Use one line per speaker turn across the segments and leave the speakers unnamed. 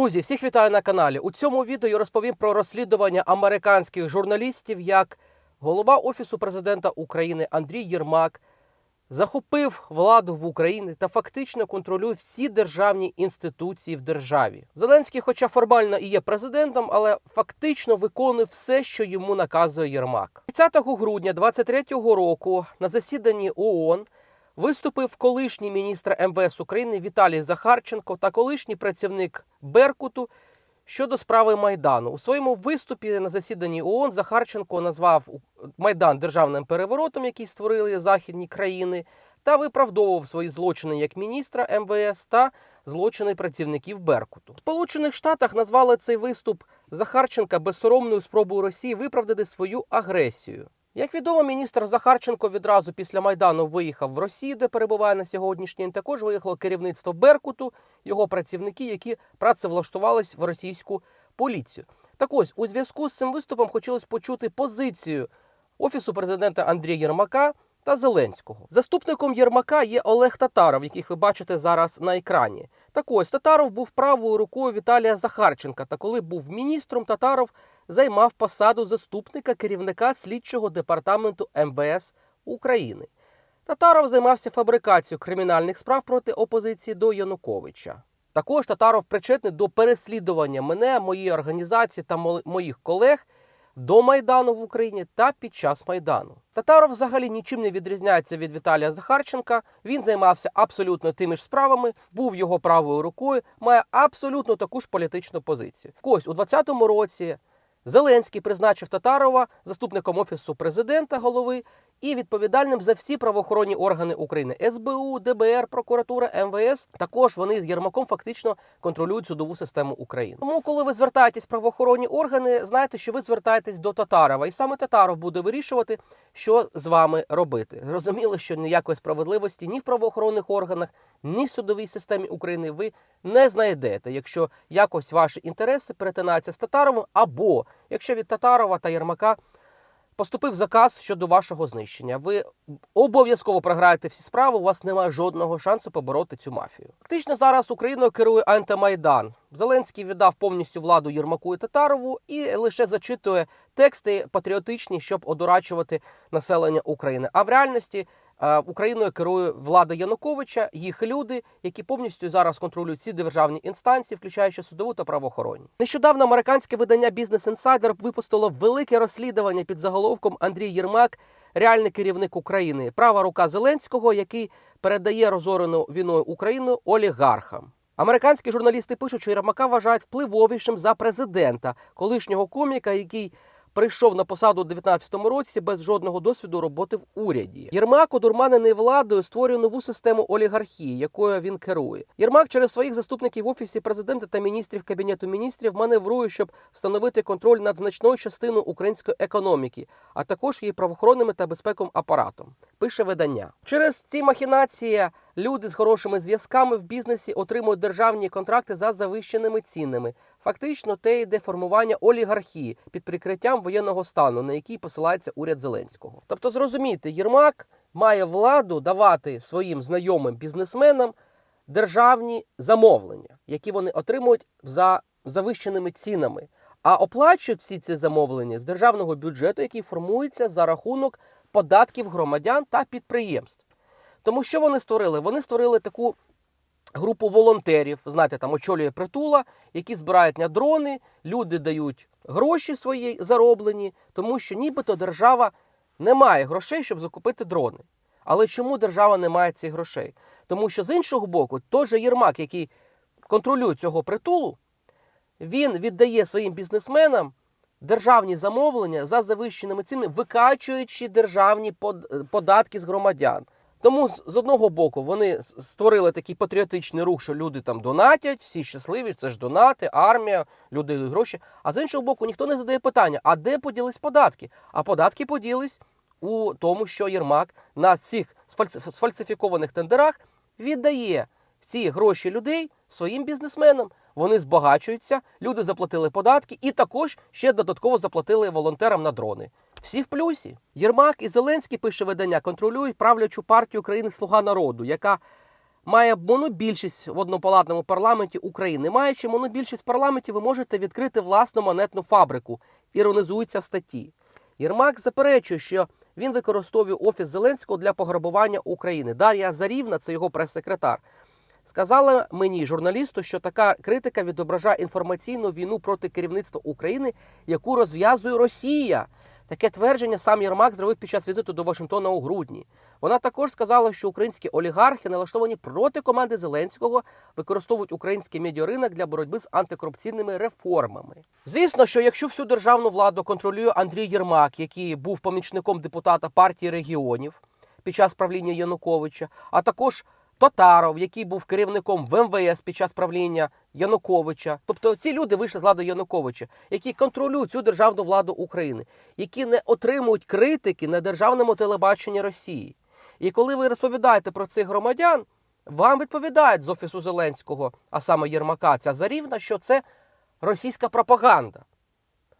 Друзі, всіх вітаю на каналі. У цьому відео я розповім про розслідування американських журналістів, як голова Офісу президента України Андрій Єрмак захопив владу в Україні та фактично контролює всі державні інституції в державі. Зеленський, хоча формально і є президентом, але фактично виконує все, що йому наказує Єрмак. 30 грудня 23-го року на засіданні ООН виступив колишній міністр МВС України Віталій Захарченко та колишній працівник Беркуту щодо справи Майдану. У своєму виступі на засіданні ООН Захарченко назвав Майдан державним переворотом, який створили західні країни, та виправдовував свої злочини як міністра МВС та злочини працівників Беркуту. В Сполучених Штатах назвали цей виступ Захарченка безсоромною спробою Росії виправдати свою агресію. Як відомо, міністр Захарченко відразу після майдану виїхав в Росію, де перебуває на сьогоднішній день. Також виїхало керівництво Беркуту, його працівники, які працевлаштувались в російську поліцію. Так ось у зв'язку з цим виступом хотілося почути позицію офісу президента Андрія Єрмака та Зеленського. Заступником Єрмака є Олег Татаров, яких ви бачите зараз на екрані. Так ось Татаров був правою рукою Віталія Захарченка. Та коли був міністром, Татаров займав посаду заступника керівника слідчого департаменту МВС України. Татаров займався фабрикацією кримінальних справ проти опозиції до Януковича. Також Татаров причетний до переслідування мене, моєї організації та мо- моїх колег до Майдану в Україні та під час Майдану. Татаров взагалі нічим не відрізняється від Віталія Захарченка. Він займався абсолютно тими ж справами, був його правою рукою, має абсолютно таку ж політичну позицію. Ось у 2020 році Зеленський призначив Татарова заступником офісу президента голови і відповідальним за всі правоохоронні органи України СБУ, ДБР, прокуратура, МВС. Також вони з Єрмаком фактично контролюють судову систему України. Тому, коли ви звертаєтесь в правоохоронні органи, знайте, що ви звертаєтесь до Татарова, і саме Татаров буде вирішувати, що з вами робити. Зрозуміло, що ніякої справедливості ні в правоохоронних органах, ні в судовій системі України ви не знайдете, якщо якось ваші інтереси перетинаються з Татаровим, або якщо від Татарова та Єрмака поступив заказ щодо вашого знищення. Ви обов'язково програєте всі справи. У вас немає жодного шансу побороти цю мафію. Фактично зараз Україною керує антимайдан. Зеленський віддав повністю владу Єрмаку і Татарову і лише зачитує тексти патріотичні, щоб одурачувати населення України. А в реальності Україною керує влада Януковича, їх люди, які повністю зараз контролюють всі державні інстанції, включаючи судову та правоохоронні. Нещодавно американське видання Business Insider випустило велике розслідування під заголовком Андрій Єрмак, реальний керівник України, права рука Зеленського, який передає розорену війною Україну олігархам. Американські журналісти пишуть, що Єрмака вважають впливовішим за президента, колишнього коміка, який прийшов на посаду у 19-му році без жодного досвіду роботи в уряді. Єрмак, одурманений владою, створює нову систему олігархії, якою він керує. Єрмак через своїх заступників в офісі президента та міністрів кабінету міністрів маневрує, щоб встановити контроль над значною частиною української економіки, а також її правоохоронними та безпековим апаратом. Пише видання. Через ці махінації люди з хорошими зв'язками в бізнесі отримують державні контракти за завищеними цінами. Фактично, те йде формування олігархії під прикриттям воєнного стану, на який посилається уряд Зеленського. Тобто, зрозумійте, Єрмак має владу давати своїм знайомим бізнесменам державні замовлення, які вони отримують за завищеними цінами. А оплачують всі ці замовлення з державного бюджету, який формується за рахунок податків громадян та підприємств. Тому що вони створили? Вони створили таку групу волонтерів, знаєте, там очолює притула, які збирають на дрони, люди дають гроші свої зароблені, тому що нібито держава не має грошей, щоб закупити дрони. Але чому держава не має цих грошей? Тому що з іншого боку, той же Єрмак, який контролює цього притулу, він віддає своїм бізнесменам державні замовлення за завищеними цінами, викачуючи державні податки з громадян. Тому з- одного боку вони створили такий патріотичний рух, що люди там донатять, всі щасливі, це ж донати, армія, люди дають гроші. А з іншого боку, ніхто не задає питання: а де поділись податки? А податки поділись у тому, що Єрмак на цих сфальсифікованих тендерах віддає ці гроші людей своїм бізнесменам. Вони збагачуються, люди заплатили податки і також ще додатково заплатили волонтерам на дрони. Всі в плюсі. Єрмак і Зеленський пише видання контролюють правлячу партію країни Слуга народу, яка має монобільшість в однопалатному парламенті України. Маючи монобільшість в парламенті, ви можете відкрити власну монетну фабрику. Іронізується в статті. Єрмак заперечує, що він використовує офіс Зеленського для пограбування України. Дар'я Зарівна, це його прес-секретар, сказала мені, журналісту, що така критика відображає інформаційну війну проти керівництва України, яку розв'язує Росія. Таке твердження сам Єрмак зробив під час візиту до Вашингтона у грудні. Вона також сказала, що українські олігархи налаштовані проти команди Зеленського, використовують український медіаринок для боротьби з антикорупційними реформами. Звісно, що якщо всю державну владу контролює Андрій Єрмак, який був помічником депутата партії регіонів під час правління Януковича, а також Татаров, який був керівником в МВС під час правління Януковича. Тобто ці люди вийшли з влади Януковича, які контролюють цю державну владу України, які не отримують критики на державному телебаченні Росії. І коли ви розповідаєте про цих громадян, вам відповідають з офісу Зеленського, а саме Єрмака, ця зарівна, що це російська пропаганда.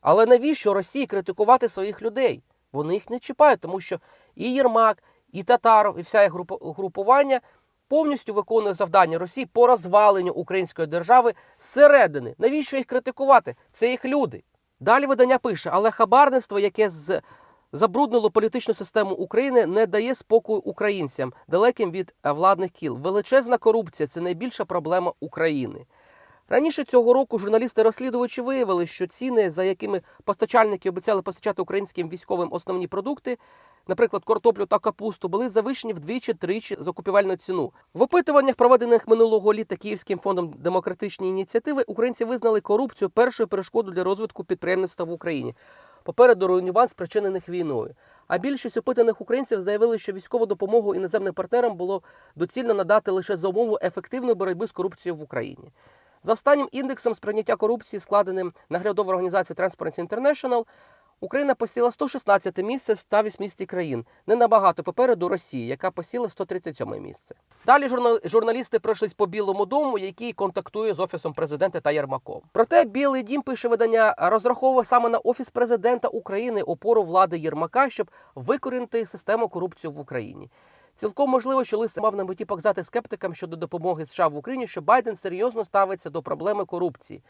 Але навіщо Росії критикувати своїх людей? Вони їх не чіпають, тому що і Єрмак, і Татаров, і вся групування повністю виконує завдання Росії по розваленню української держави зсередини. Навіщо їх критикувати? Це їх люди. Далі видання пише, але хабарництво, яке з забруднило політичну систему України, не дає спокою українцям, далеким від е, владних кіл. Величезна корупція це найбільша проблема України. Раніше цього року журналісти-розслідувачі виявили, що ціни, за якими постачальники обіцяли постачати українським військовим основні продукти, наприклад, картоплю та капусту, були завищені вдвічі-тричі за купівельну ціну. В опитуваннях, проведених минулого літа Київським фондом демократичні ініціативи, українці визнали корупцію першою перешкодою для розвитку підприємництва в Україні. Попереду руйнувань, спричинених війною. А більшість опитаних українців заявили, що військову допомогу іноземним партнерам було доцільно надати лише за умову ефективної боротьби з корупцією в Україні. За останнім індексом сприйняття корупції, складеним наглядовою організацією Transparency International, Україна посіла 116 місце з 180 країн, не набагато попереду Росії, яка посіла 137 місце. Далі журналісти пройшлись по Білому дому, який контактує з офісом президента та Єрмаком. Проте Білий дім пише видання розраховує саме на офіс президента України опору влади Єрмака, щоб викорінити систему корупції в Україні. Цілком можливо, що лист мав на меті показати скептикам щодо допомоги США в Україні, що Байден серйозно ставиться до проблеми корупції.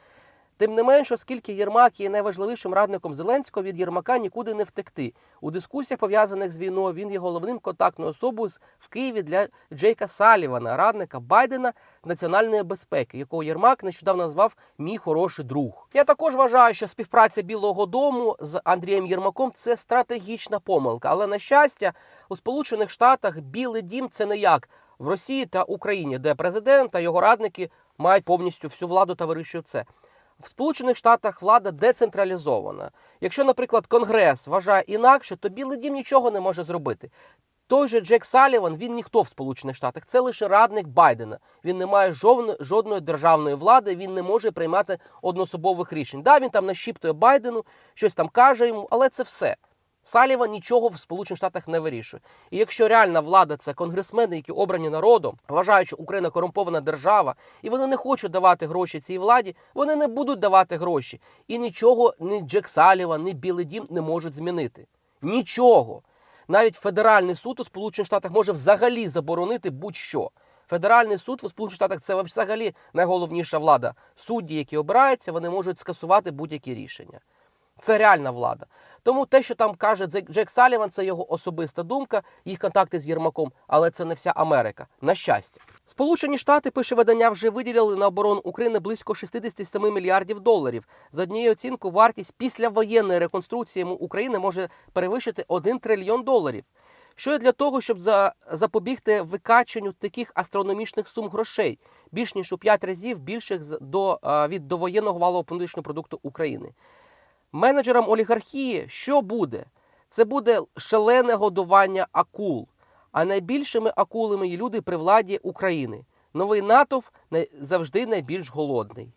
Тим не менш, оскільки Єрмак є найважливішим радником Зеленського, від Єрмака нікуди не втекти. У дискусіях, пов'язаних з війною, він є головним контактною особою в Києві для Джейка Салівана, радника Байдена національної безпеки, якого Єрмак нещодавно назвав мій хороший друг. Я також вважаю, що співпраця Білого Дому з Андрієм Єрмаком це стратегічна помилка. Але на щастя, у Сполучених Штатах Білий Дім це не як в Росії та Україні, де президент та його радники мають повністю всю владу та вирішують це. В Сполучених Штатах влада децентралізована. Якщо, наприклад, Конгрес вважає інакше, то Білий Дім нічого не може зробити. Той же Джек Саліван, він ніхто в Сполучених Штатах, це лише радник Байдена. Він не має жодної державної влади, він не може приймати одноособових рішень. Да, він там нашіптує Байдену, щось там каже йому, але це все. Саліван нічого в Сполучених Штатах не вирішує. І якщо реальна влада це конгресмени, які обрані народом, вважають, що Україна корумпована держава, і вони не хочуть давати гроші цій владі, вони не будуть давати гроші. І нічого ні Джек Саліван, ні Білий Дім не можуть змінити. Нічого. Навіть федеральний суд у Сполучених Штатах може взагалі заборонити будь-що. Федеральний суд у Сполучених Штатах це взагалі найголовніша влада. Судді, які обираються, вони можуть скасувати будь-які рішення. Це реальна влада. Тому те, що там каже Джек- Саліван, це його особиста думка, їх контакти з Єрмаком, але це не вся Америка. На щастя. Сполучені Штати, пише видання, вже виділили на оборону України близько 67 мільярдів доларів. За однією оцінкою, вартість післявоєнної реконструкції України може перевищити 1 трильйон доларів. Що для того, щоб за, запобігти викаченню таких астрономічних сум грошей, більш ніж у 5 разів більших до, від довоєнного валового внутрішнього продукту України. Менеджерам олігархії що буде? Це буде шалене годування акул. А найбільшими акулами є люди при владі України. Новий натовп най- завжди найбільш голодний.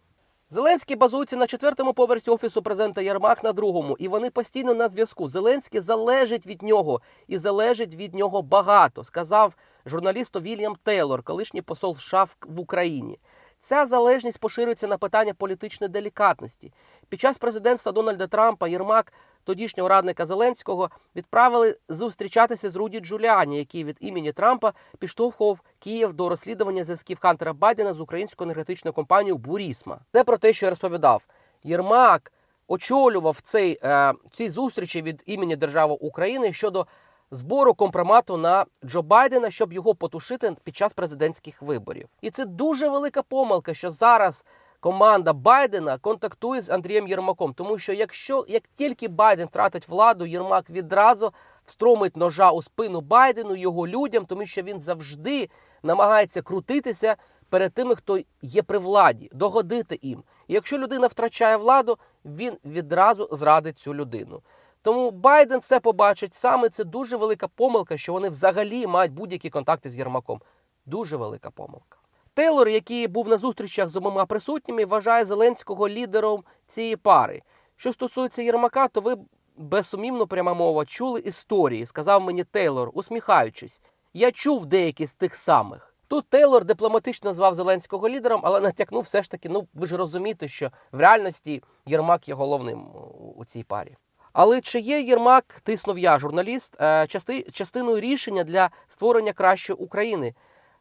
Зеленський базується на четвертому поверсі офісу президента Єрмак на другому, і вони постійно на зв'язку. Зеленський залежить від нього і залежить від нього багато, сказав журналісту Вільям Тейлор, колишній посол США в Україні. Ця залежність поширюється на питання політичної делікатності. Під час президентства Дональда Трампа Єрмак, тодішнього радника Зеленського, відправили зустрічатися з Руді Джуліані, який від імені Трампа підштовхував Київ до розслідування зв'язків Хантера Байдена з українською енергетичною компанією Бурісма. Це про те, що я розповідав. Єрмак очолював цей, е, ці зустрічі від імені держави України щодо збору компромату на Джо Байдена, щоб його потушити під час президентських виборів. І це дуже велика помилка, що зараз команда Байдена контактує з Андрієм Єрмаком. Тому що якщо як тільки Байден втратить владу, Єрмак відразу встромить ножа у спину Байдену, його людям, тому що він завжди намагається крутитися перед тими, хто є при владі, догодити їм. І якщо людина втрачає владу, він відразу зрадить цю людину. Тому Байден це побачить саме це дуже велика помилка, що вони взагалі мають будь-які контакти з Єрмаком. Дуже велика помилка. Тейлор, який був на зустрічах з обома присутніми, вважає Зеленського лідером цієї пари. Що стосується Єрмака, то ви безсумнівно пряма мова чули історії, сказав мені Тейлор, усміхаючись. Я чув деякі з тих самих. Тут Тейлор дипломатично назвав Зеленського лідером, але натякнув все ж таки, ну ви ж розумієте, що в реальності Єрмак є головним у цій парі. Але чи є Єрмак, тиснув я, журналіст, е, части, частиною рішення для створення кращої України?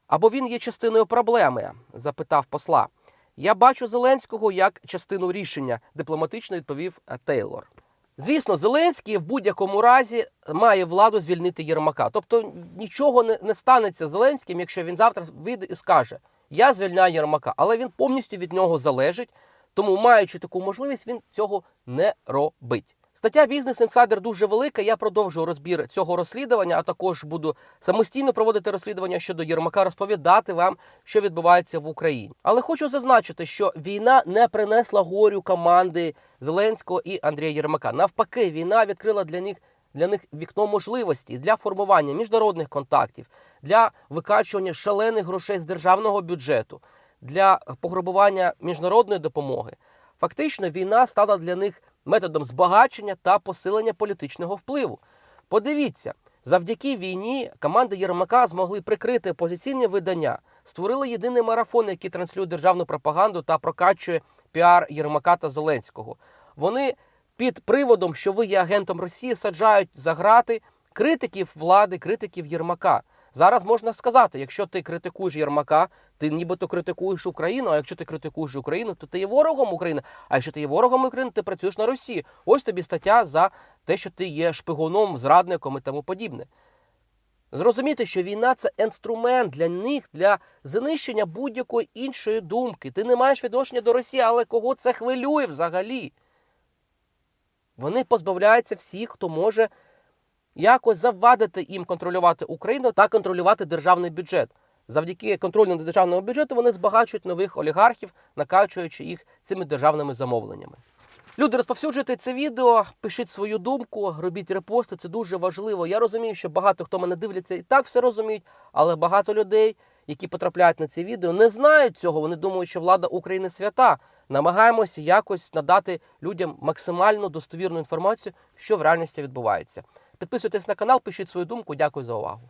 Або він є частиною проблеми? запитав посла. Я бачу Зеленського як частину рішення, дипломатично відповів е, Тейлор. Звісно, Зеленський в будь-якому разі має владу звільнити Єрмака. Тобто нічого не, не станеться Зеленським, якщо він завтра вийде і скаже: Я звільняю Єрмака, але він повністю від нього залежить. Тому, маючи таку можливість, він цього не робить. Стаття Бізнес інсайдер дуже велика. Я продовжую розбір цього розслідування, а також буду самостійно проводити розслідування щодо Єрмака, розповідати вам, що відбувається в Україні. Але хочу зазначити, що війна не принесла горю команди Зеленського і Андрія Єрмака. Навпаки, війна відкрила для них для них вікно можливості для формування міжнародних контактів, для викачування шалених грошей з державного бюджету, для пограбування міжнародної допомоги. Фактично, війна стала для них методом збагачення та посилення політичного впливу. Подивіться, завдяки війні команди Єрмака змогли прикрити опозиційні видання, створили єдиний марафон, який транслює державну пропаганду та прокачує піар Єрмака та Зеленського. Вони під приводом, що ви є агентом Росії, саджають за грати критиків влади, критиків Єрмака. Зараз можна сказати, якщо ти критикуєш Єрмака, ти нібито критикуєш Україну. А якщо ти критикуєш Україну, то ти є ворогом України. А якщо ти є ворогом України, ти працюєш на Росії. Ось тобі стаття за те, що ти є шпигуном, зрадником і тому подібне. Зрозуміти, що війна це інструмент для них для знищення будь-якої іншої думки. Ти не маєш відношення до Росії, але кого це хвилює взагалі? Вони позбавляються всіх, хто може якось завадити їм контролювати Україну та контролювати державний бюджет. Завдяки контролю державного бюджету вони збагачують нових олігархів, накачуючи їх цими державними замовленнями. Люди, розповсюджуйте це відео, пишіть свою думку, робіть репости. Це дуже важливо. Я розумію, що багато хто мене дивляться і так все розуміють, але багато людей, які потрапляють на це відео, не знають цього. Вони думають, що влада України свята. Намагаємося якось надати людям максимально достовірну інформацію, що в реальності відбувається. Підписуйтесь на канал, пишіть свою думку. Дякую за увагу.